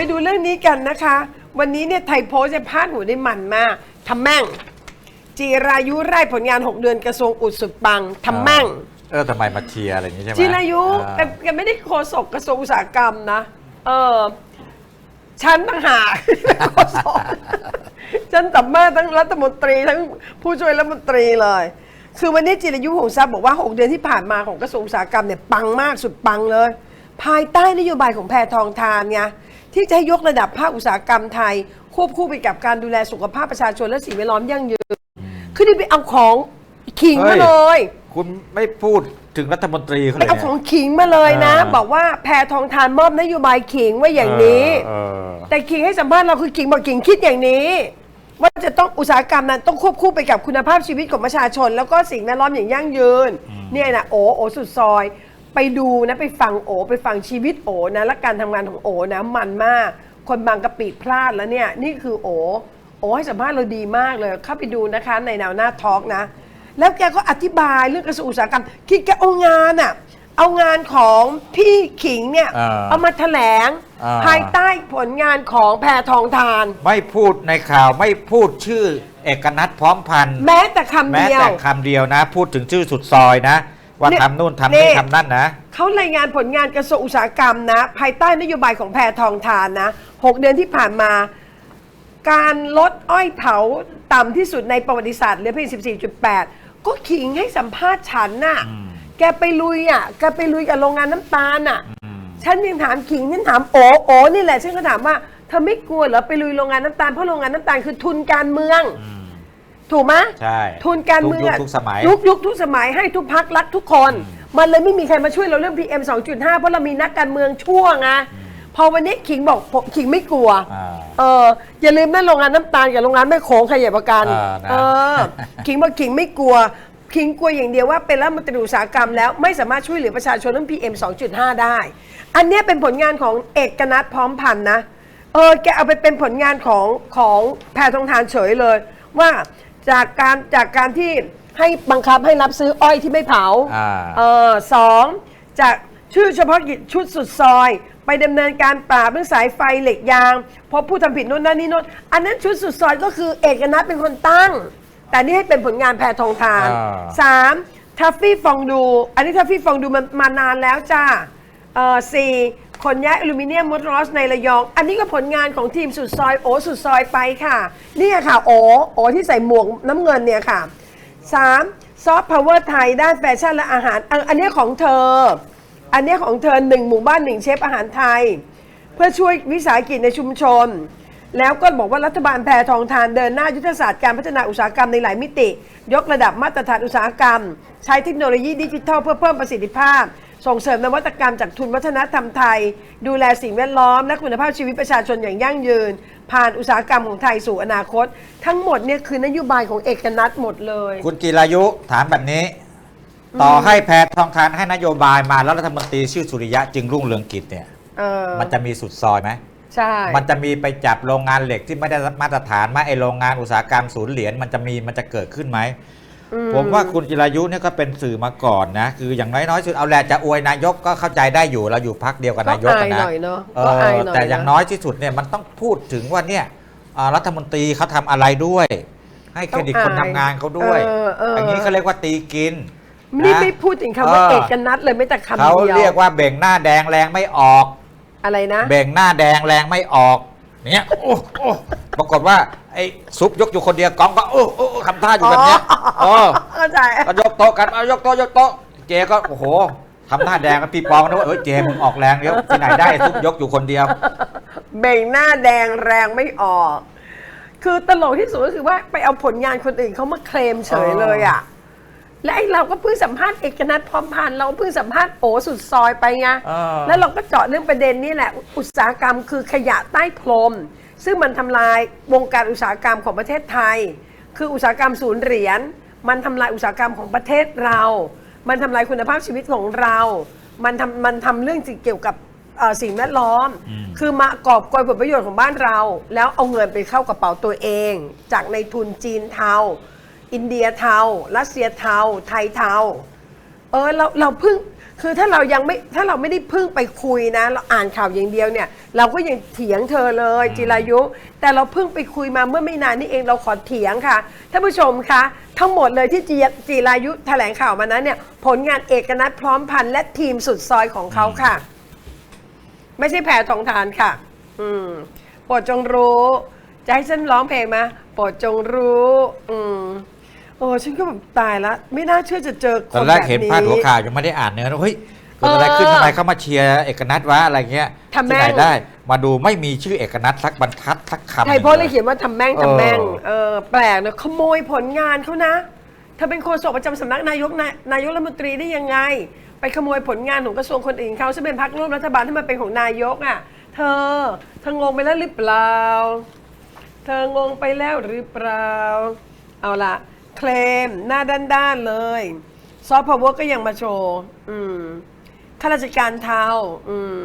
ไปดูเรื่องนี้กันนะคะ วันนี้เนี่ยไทยโพสต์จะพาดหัวได้มันมากทำแม่ง จีรายุไร่ผลงาน 6 เดือนกระทรวงอุดสุดปังทำแม่ง เออทำไมมาเชียร์อะไรอย่างนี้ใช่ไหมจีรายุอ่าแกแกไม่ได้โฆษกกระทรวงอุตสาหกรรมนะ เออฉันต่างหากโฆษกฉันตับแม่ทั้งรัฐมนตรีทั้งผู้ช่วยรัฐมนตรีเลย คือวันนี้จิรายุหงทรัพย์บอกว่า 6 เดือนที่ผ่านมาของกระทรวงอุตสาหกรรมเนี่ยปังมากสุดปังเลย ภายใต้นโยบายของแพทองทานไง ที่จะให้ยกระดับภาคอุตสาหกรรมไทย ควบคู่ไปกับการดูแลสุขภาพประชาชนและสิ่งแวดล้อมยั่งยืนคือนี่ไปเอาของขิงมาเลย คุณไม่พูดถึงรัฐมนตรีเขาเลยเอานี่ยของขิงมาเลยนะอ่าบอกว่าแพทองทานมอบนโยบายขิงว่าอย่างนี้เออเออแต่ขิงให้สัมภาษณ์เราคือขิงบอกขิงคิดอย่างนี้ ว่าจะต้องอุตสาหกรรมนั้นต้องควบคู่ไปกับคุณภาพชีวิตของประชาชน แล้วก็สิ่งแวดล้อมอย่างยั่งยืน เนี่ยนะโอโอสุดซอย ไปดูนะไปฟังโอ ไปฟังชีวิตโอนะและการทำงานของโอนะมันมาก คนบางกะปิพลาดแล้วเนี่ยนี่คือโอ โอให้สัมภาษณ์เราดีมากเลยเข้าไปดูนะคะในแนวหน้าทอล์กนะ แล้วแกก็อธิบายเรื่องกระทรวงอุตสาหกรรมคิดแกเอางานอะเอางานของพี่ขิงเนี่ยอ่าเอามาแถลง อ่า ภายใต้ผลงานของแพทองทาน ไม่พูดในข่าวไม่พูดชื่อเอกนัทพร้อมพันธ์แม้แต่คำแม้เดียว แต่คำเดียวนะ พูดถึงชื่อสุดซอยนะ ว่าเนี่ยทำนู่นทำนี่นี่ทำนั่นนะเขารายงานผลงานกระทรวงอุตสาหกรรมนะ ภายใต้นโยบายของแพทองทานนะหกเดือนที่ผ่านมา การลดอ้อยเผาต่ำที่สุดในประวัติศาสตร์เหลือเพียง 14.8 ก็ขิงให้สัมภาษณ์ฉันน่ะอืมแกไปลุยอะ แกไปลุยกับโรงงานน้ำตาลอะอืมฉันยังถามขิงฉันถามโอโอนี่แหละฉันก็ถามว่าเธอไม่กลัวเหรอไปลุยโรงงานน้ำตาลเพราะโรงงานน้ำตาลคือทุนการเมืองอืม ถูกไหมใช่ทุนการเมืองทุกยุคทุกสมัย ยุคยุคทุกสมัยให้ทุกพักรักทุกคน มันเลยไม่มีใครมาช่วยเราเรื่อง PM 2.5 เพราะเรามีนักการเมืองช่วงไงพอวันนี้ขิงบอกผมขิงไม่กลัว อ่า เอออย่าลืมนะโรงงานน้ำตาลกับโรงงานแม่โขงใครใหญ่ประกันอ่านะเออ ขิงบอกขิงไม่กลัว ขิงกลัวอย่างเดียวว่าเป็นรัฐมนตรีอุตสาหกรรมแล้วไม่สามารถช่วยเหลือประชาชนเรื่อง PM 2.5 ได้ อันเนี้ยเป็นผลงานของเอกนัทพร้อมพันธ์นะ เออแกเอาไปเป็นผลงานของของแพทองทานเฉยเลย ว่า จากการจากการที่ให้บังคับให้รับซื้ออ้อยที่ไม่เผาอ่า เออสองจากชื่อเฉพาะกิจชุดสุดซอย ไปดำเนินการปราบเรื่องสายไฟเหล็กยางพบผู้ทำผิดโน่นนั่นนี่โน่นอันนั้นชุดสุดซอยก็คือเอกนัทเป็นคนตั้ง แต่นี่ให้เป็นผลงานแพทองทาน อ่า สามทัฟฟี่ฟองดู อันนี้ทัฟฟี่ฟองดูมันมานานแล้วจ้าเอ่อสี่ ขนย้ายอลูมิเนียมมอเตอร์ลอสในระยอง อันนี้ก็ผลงานของทีมสุดซอยโอสุดซอยไปค่ะเนี่ยค่ะโอโอที่ใส่หมวกน้ำเงินเนี่ยค่ะสามซอฟต์พาวเวอร์ไทยด้านแฟชั่นและอาหาร อันนี้ของเธอ อันนี้ของเธอหนึ่งหมู่บ้านหนึ่งเชฟอาหารไทย เพื่อช่วยวิสาหกิจในชุมชน แล้วก็บอกว่ารัฐบาลแพรทองทานเดินหน้ายุทธศาสตร์การพัฒนาอุตสาหกรรมในหลายมิติ ยกระดับมาตรฐานอุตสาหกรรม ใช้เทคโนโลยีดิจิทัลเพื่อเพิ่มประสิทธิภาพ ส่งเสริมนวัตกรรมจากทุนวัฒนธรรมไทย ดูแลสิ่งแวดล้อมและคุณภาพชีวิตประชาชนอย่างยั่งยืน ผ่านอุตสาหกรรมของไทยสู่อนาคต ทั้งหมดเนี่ยคือนโยบายของเอกนัทหมดเลย คุณจิรายุถามแบบนี้ ต่อให้แพทองทานให้นโยบายมาแล้วรัฐมนตรีชื่อสุริยะจึงรุ่งเรืองกิจเนี่ยเออมันจะมีสุดซอยไหมใช่ มันจะมีไปจับโรงงานเหล็กที่ไม่ได้มาตรฐานไหมาไอโรงงานอุตสาหกรรมศูนย์เหรียญมันจะมีมันจะเกิดขึ้นไหมอื ผมว่าคุณจิรายุเนี่ยก็เป็นสื่อมาก่อนนะ คืออย่างน้อยๆสุดเอาแหละจะอวยนายกก็เข้าใจได้อยู่เราอยู่พักเดียวกับก็นายกอายอะหนะน่อยเนาะเอก็อายอหน่อยแต่อย่างนะน้อยที่สุดเนี่ยมันต้องพูดถึงว่าเนี่ยอ่ารัฐมนตรีเขาทำอะไรด้วย ให้เครดิตคนทำงานเขาด้วยเออเอออย่างนี้เขาเรียกว่าตีกินนี่นะไม่พูดถึงคำว่าเออเอกนัทเลยไม่แต่คำเขาเดียวเรียกว่าเบ่งหน้าแดงแรงไม่ออก อะไรนะ เบ่งหน้าแดงแรงไม่ออก เนี่ยโอ้โอ้ปรากฏว่าไอ้ซุปยกอยู่คนเดียวกองก็โอ้โอ้โอ้ทำท่าอยู่แบบเนี้ยเออเข้าใจ ก็ยกโต๊ะกันเอายกโต๊ะยกโต๊ะเจก็โอ้โหทำหน้าแดงกับพี่ปองนึกว่าเออเจมึงออกแรงเดี๋ยวที่ไหนได้ซุปยกอยู่คนเดียว เบ่งหน้าแดงแรงไม่ออก คือตลกที่สุดก็คือว่าไปเอาผลงานคนอื่นเขามาเคลมเฉยเลยอะ และไอ้เราก็เพิ่งสัมภาษณ์เอกนัทพร้อมพันธ์เราเพิ่งสัมภาษณ์โอสุดซอยไปไงเออ แล้วเราก็เจาะเรื่องประเด็นนี้แหละ อุตสาหกรรมคือขยะใต้พรม ซึ่งมันทำลายวงการอุตสาหกรรมของประเทศไทย คืออุตสาหกรรมศูนย์เหรียญมันทำลายอุตสาหกรรมของประเทศเรา มันทำลายคุณภาพชีวิตของเรา มันทำมันทำเรื่องเกี่ยวกับเอ่อสิ่งแวดล้อมอืมคือมากอบโกยผลประโยชน์ของบ้านเรา แล้วเอาเงินไปเข้ากระเป๋าตัวเอง จากในทุนจีนเทา อินเดียเทารัสเซียเทา ไทยเทา เออเราเราเพิ่งคือถ้าเรายังไม่ถ้าเราไม่ได้เพึ่งไปคุยนะ เราอ่านข่าวอย่างเดียวเนี่ย เราก็ยังเถียงเธอเลยจิรายุ แต่เราเพิ่งไปคุยมาเมื่อไม่นานนี้เองเราขอเถียงค่ะท่านผู้ชมคะทั้งหมดเลยที่จีจิรายุแถลงข่าวมานั้นเนี่ย ผลงานเอกนัทพร้อมพันธ์และทีมสุดซอยของเขาค่ะ ไม่ใช่แพรทองทานค่ะ อืมโปรดจงรู้ จะให้ฉันร้องเพลงไหมโปรดจงรู้ อืม โอ้ฉันก็แบบตายละไม่น่าเชื่อจะเจอคตอนนแรแบกบเห็นนี้พาดหัวข่าวยังไม่ได้อ่านเนื้อนะเฮ้ยเกิดอะไรขึ้นเออทำไมเขามาเชียร์เอกนัทวะอะไรเงี้ยทำแม่ที่ง ไหนได้ มาดูไม่มีชื่อเอกนัทสักบรรทัดสักคำไทยโพสต์เลยเขียนว่าทำแม่งทำแม่งเออเออแปลกนะขโมยผลงานเขานะเธอเป็นโฆษกประจำสำนักนายกนายนายกรัฐมนตรีได้ยังไง ไปขโมยผลงานของกระทรวงคนอื่นเขาซึ่งเป็นพรรคร่วมรัฐบาลที่มันเป็นของนายกอะ เธอเธองงไปแล้วหรือเปล่า เธองงไปแล้วหรือเปล่า เอาละ เคลมหน้าด้านๆเลย ซอฟต์พาวเวอร์ก็ยังมาโชว์ อืมข้าราชการเทาอืม